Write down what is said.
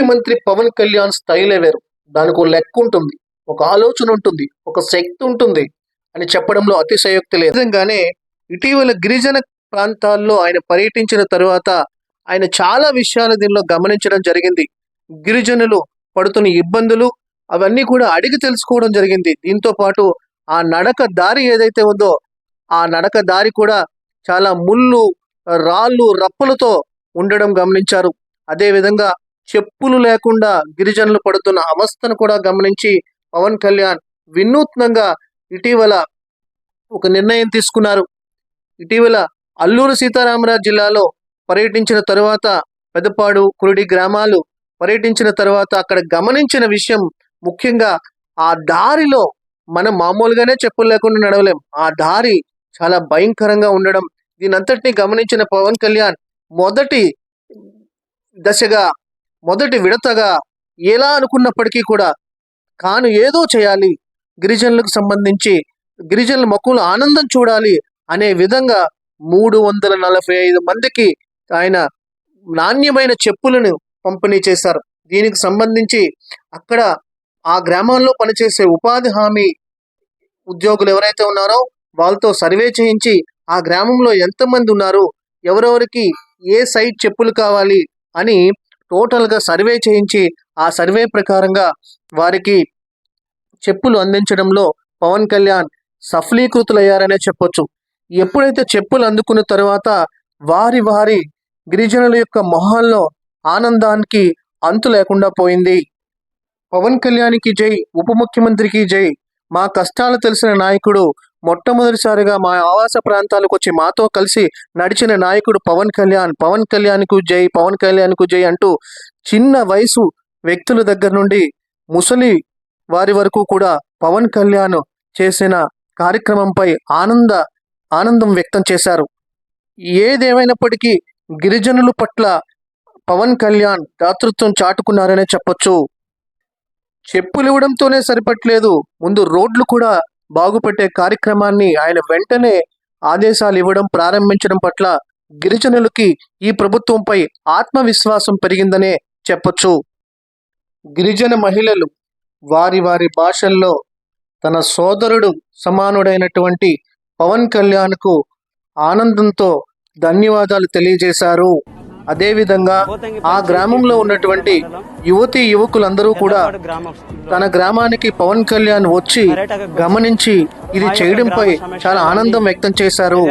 ముఖ్యమంత్రి పవన్ కళ్యాణ్ స్టైలే వేరు. దానికి ఒక లెక్క ఉంటుంది ఒక ఆలోచన ఉంటుంది ఒక శక్తి ఉంటుంది అని చెప్పడంలో అతిశయోక్తి లేదు. నిజంగానే ఇటీవల గిరిజన ప్రాంతాల్లో ఆయన పర్యటించిన తరువాత ఆయన చాలా విషయాలు దీనిలో గమనించడం జరిగింది. గిరిజనులు పడుతున్న ఇబ్బందులు అవన్నీ కూడా అడిగి తెలుసుకోవడం జరిగింది. దీంతో పాటు ఆ నడక దారి ఏదైతే ఉందో ఆ నడక దారి కూడా చాలా ముళ్ళు రాళ్ళు రప్పలతో ఉండడం గమనించారు. అదే విధంగా చెప్పులు లేకుండా గిరిజనులు పడుతున్న అవస్థను కూడా గమనించి పవన్ కళ్యాణ్ వినూత్నంగా ఇటీవల ఒక నిర్ణయం తీసుకున్నారు. ఇటీవల అల్లూరు సీతారామరాజు జిల్లాలో పర్యటించిన తరువాత పెదపాడు కురుడి గ్రామాలు పర్యటించిన తర్వాత అక్కడ గమనించిన విషయం ముఖ్యంగా ఆ దారిలో మనం మామూలుగానే చెప్పులు లేకుండా నడవలేం. ఆ దారి చాలా భయంకరంగా ఉండడం దీనంతటిని గమనించిన పవన్ కళ్యాణ్ మొదటి దశగా మొదటి విడతగా ఎలా అనుకున్నప్పటికీ కూడా కాను ఏదో చేయాలి. గిరిజనులకు సంబంధించి గిరిజనుల మొక్కులు ఆనందం చూడాలి అనే విధంగా మూడు వందల నలభై ఐదు మందికి ఆయన నాణ్యమైన చెప్పులను పంపిణీ చేశారు. దీనికి సంబంధించి అక్కడ ఆ గ్రామంలో పనిచేసే ఉపాధి హామీ ఉద్యోగులు ఎవరైతే ఉన్నారో వాళ్ళతో సర్వే చేయించి ఆ గ్రామంలో ఎంతమంది ఉన్నారు ఎవరెవరికి ఏ సైట్ చెప్పులు కావాలి అని టోటల్గా సర్వే చేయించి ఆ సర్వే ప్రకారంగా వారికి చెప్పులు అందించడంలో పవన్ కళ్యాణ్ సఫలీకృతులయ్యారనే చెప్పొచ్చు. ఎప్పుడైతే చెప్పులు అందుకున్న తర్వాత వారి వారి గిరిజనుల యొక్క మొహాల్లో ఆనందానికి అంతు లేకుండా పోయింది. పవన్ కళ్యాణ్కి జై ఉప ముఖ్యమంత్రికి జై మా కష్టాలు తెలిసిన నాయకుడు మొట్టమొదటిసారిగా మా ఆవాస ప్రాంతాలకు వచ్చి మాతో కలిసి నడిచిన నాయకుడు పవన్ కళ్యాణ్. పవన్ కళ్యాణ్కు జై పవన్ కళ్యాణ్కు జై అంటూ చిన్న వయసు వ్యక్తుల దగ్గర నుండి ముసలి వారి వరకు కూడా పవన్ కళ్యాణ్ చేసిన కార్యక్రమంపై ఆనంద ఆనందం వ్యక్తం చేశారు. ఏదేమైనప్పటికీ గిరిజనుల పట్ల పవన్ కళ్యాణ్ దాతృత్వం చాటుకున్నారనే చెప్పొచ్చు. చెప్పులు ఇవ్వడంతోనే సరిపట్లేదు. ముందు రోడ్లు కూడా బాగుపెట్టే కార్యక్రమాన్ని ఆయన వెంటనే ఆదేశాలు ఇవ్వడం ప్రారంభించడం పట్ల గిరిజనులకి ఈ ప్రభుత్వంపై ఆత్మవిశ్వాసం పెరిగిందనే చెప్పొచ్చు. గిరిజన మహిళలు వారి వారి భాషల్లో తన సోదరుడు సమానుడైనటువంటి పవన్ కళ్యాణ్కు ఆనందంతో ధన్యవాదాలు తెలియజేశారు. అదేవిధంగా ఆ గ్రామంలో ఉన్నటువంటి యువతి యువకులందరూ కూడా తన గ్రామానికి పవన్ కళ్యాణ్ వచ్చి గమనించి ఇది చేయడంపై చాలా ఆనందం వ్యక్తం చేశారు.